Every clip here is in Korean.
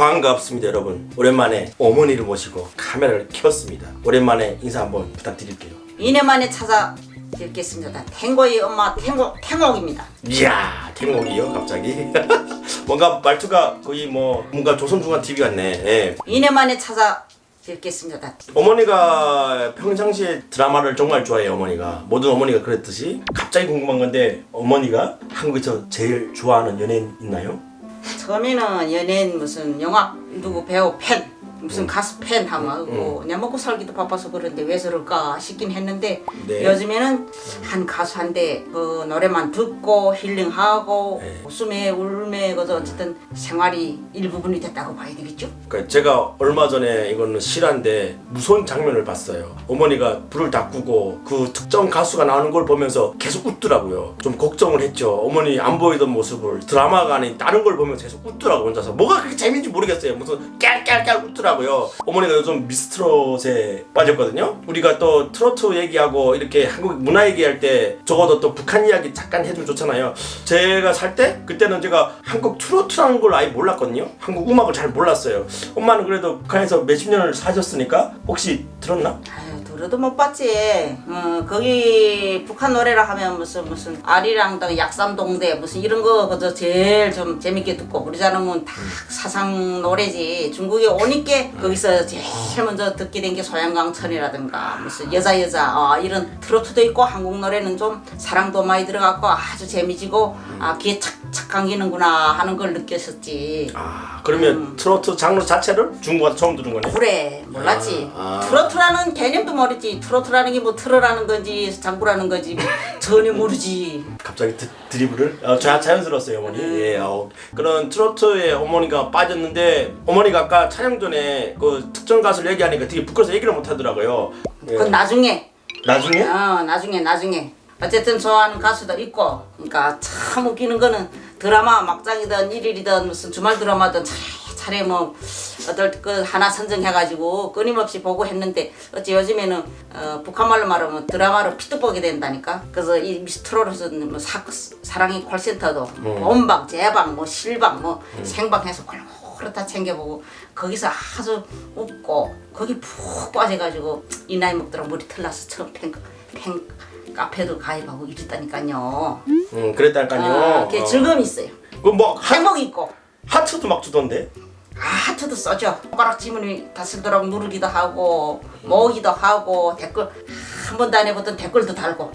반갑습니다 여러분 오랜만에 어머니를 모시고 카메라를 켰습니다 오랜만에 인사 한번 부탁드릴게요 2년 만에 찾아뵙겠습니다. 탱고의 엄마 탱고 탱옥입니다. 이야 태몽이요 갑자기 뭔가 말투가 거의 뭐 뭔가 조선중앙 TV 같네 예. 2년 만에 찾아 뵙겠습니다. 어머니가 평상시에 드라마를 정말 좋아해요 어머니가 모든 어머니가 그랬듯이 갑자기 궁금한 건데 어머니가 한국에서 제일 좋아하는 연예인 있나요? 처음에는 연예인 무슨 영화 누구 배우 팬 무슨 가수 팬 하고 내 먹고 살기도 바빠서 그런데 왜 저럴까 싶긴 했는데 네. 요즘에는 한 가수한테 그 노래만 듣고 힐링하고 네. 웃음에 울음에 그저 어쨌든 생활이 일부분이 됐다고 봐야 되겠죠? 그러니까 제가 얼마 전에 이거는 실화인데 무서운 장면을 봤어요. 어머니가 불을 다 끄고 그 특정 가수가 나오는 걸 보면서 계속 웃더라고요. 좀 걱정을 했죠. 어머니 안 보이던 모습을 드라마가 아닌 다른 걸 보면서 계속 웃더라고 혼자서. 뭐가 그렇게 재밌는지 모르겠어요. 무슨 깔깔깔 웃더라고 요. 어머니가 요즘 미스트롯에 빠졌거든요. 우리가 또 트로트 얘기하고 이렇게 한국 문화 얘기할 때 적어도 또 북한 이야기 잠깐 해주면 좋잖아요. 제가 살 때 그때는 제가 한국 트로트라는 걸 아예 몰랐거든요. 한국 음악을 잘 몰랐어요. 엄마는 그래도 북한에서 몇십 년을 사셨으니까 혹시 들었나? 들어도 못 봤지. 어, 거기 북한 노래라 하면 무슨 무슨 아리랑당 약삼동대 무슨 이런 거 그저 제일 좀 재밌게 듣고 우리 자는 다 사상 노래지. 중국에 오니까 거기서 제일 먼저 듣게 된 게 소양강천이라든가 무슨 여자 여자 어, 이런 트로트도 있고 한국 노래는 좀 사랑도 많이 들어갔고 아주 재미지고 아 귀에 착착 감기는구나 하는 걸 느꼈었지. 아 그러면 트로트 장르 자체를 중국에서 처음 들은 거네. 그래 몰랐지. 아, 아. 트로트라는 개념도 모르지. 트로트라는 게뭐 틀어라는 건지 장구라는 건지 뭐 전혀 모르지. 갑자기 드, 드리블을? 어, 자, 자연스러웠어요 어머니. 예, 어, 그런 트로트에 어머니가 빠졌는데 어머니가 아까 촬영 전에 그 특정 가수를 얘기하니까 되게 부끄러워서 얘기를 못 하더라고요. 예. 그건 나중에. 나중에? 어 나중에 나중에. 어쨌든 좋아하는 가수도 있고. 그러니까 참 웃기는 거는 드라마 막장이든 일일이든 무슨 주말 드라마든 차례 차례 뭐 어떨 그 하나 선정해가지고 끊임없이 보고 했는데 어찌 요즘에는 어, 북한말로 말하면 드라마를 피도 보게 된다니까? 그래서 이 미스트롯은 뭐 사, 사랑의 콜센터도 본방 재방 뭐 실방 뭐 생방해서 골고루 다 챙겨보고 거기서 아주 웃고 거기 푹 빠져가지고 이 나이 먹더라 머리 털나서 처음 팬, 팬 카페도 가입하고 이랬다니까요. 음 그랬다니까요. 아, 그게 즐거움이 있어요. 그뭐 행복이 있고. 하트도 막 주던데? 아, 하트도 써줘. 손가락 지문이 다 쓰도록 누르기도 하고 모으기도 하고 댓글 한 번도 안 해보던 댓글도 달고.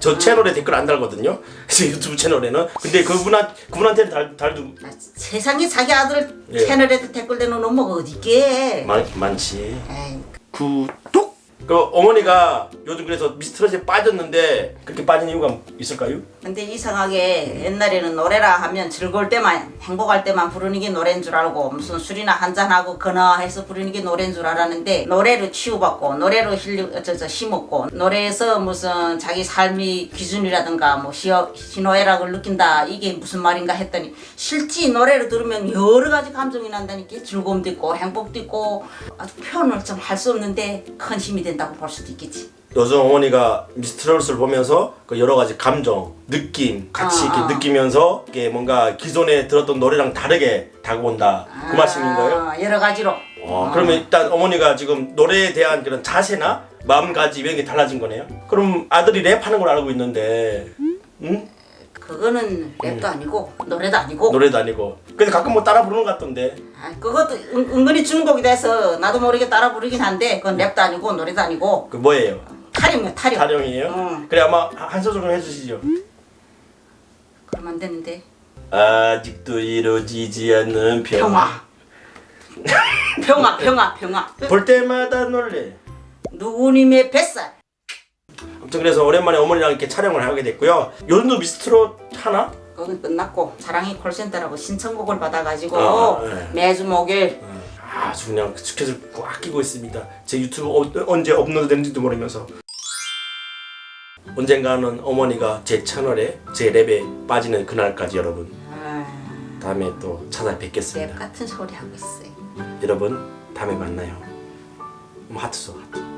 저 채널에 댓글 안 달거든요? 제 유튜브 채널에는? 근데 그분한 그분한테는 달 달도. 아, 세상에 자기 아들 예. 채널에도 댓글 대는 엄마가 어디 있게? 많 많지. 에이, 구독 그 어머니가 요즘 그래서 미스트롯에 빠졌는데 그렇게 빠진 이유가 있을까요? 근데 이상하게 옛날에는 노래라 하면 즐거울 때만 행복할 때만 부르는 게 노래인 줄 알고 무슨 술이나 한잔하고 거나 해서 부르는 게 노래인 줄 알았는데 노래로 치유받고 노래로 힐, 저저 힘없고 노래에서 무슨 자기 삶의 기준이라든가 뭐 시어, 신호애락을 느낀다 이게 무슨 말인가 했더니 실제 노래를 들으면 여러 가지 감정이 난다니까 즐거움도 있고 행복도 있고 아주 표현을 좀 할 수 없는데 큰 힘이 된다고 볼 수도 있겠지. 요즘 어머니가 미스트롯을 보면서 그 여러 가지 감정, 느낌 같이 아, 이렇게 아. 느끼면서 이게 뭔가 기존에 들었던 노래랑 다르게 다가온다 그 말씀인가요? 아, 여러 가지로. 어, 그러면 일단 어머니가 지금 노래에 대한 그런 자세나 마음가짐 이런 게 달라진 거네요. 그럼 아들이 랩하는 걸 알고 있는데, 응? 그거는 랩도 아니고 노래도 아니고 노래도 아니고. 근데 가끔 뭐 따라 부르는 것 같던데. 아, 그것도 은, 은근히 중독이 돼서 나도 모르게 따라 부르긴 한데 그건 랩도 아니고 노래도 아니고 그 뭐예요? 타령이야 타령 타령이에요? 응. 그래 아마 한 소절 좀 해주시죠. 그러면 안 되는데 아직도 이루어지지 않는 평화. 평화 평화 평화 평화 볼 때마다 놀래. 누구님의 뱃살 아무튼 그래서 오랜만에 어머니랑 이렇게 촬영을 하게 됐고요. 요즘도 미스트롯 하나? 거기 끝났고 사랑의 콜센터라고 신청곡을 받아가지고 아, 네. 매주 목요일 아주 그냥 스케줄 꽉 끼고 있습니다. 제 유튜브 어, 언제 업로드 되는지도 모르면서 언젠가는 어머니가 제 채널에 제 랩에 빠지는 그날까지 여러분 아, 다음에 또랩 찾아뵙겠습니다. 같은 소리 하고 있어요 여러분 다음에 만나요. 음, 하트 써 하트.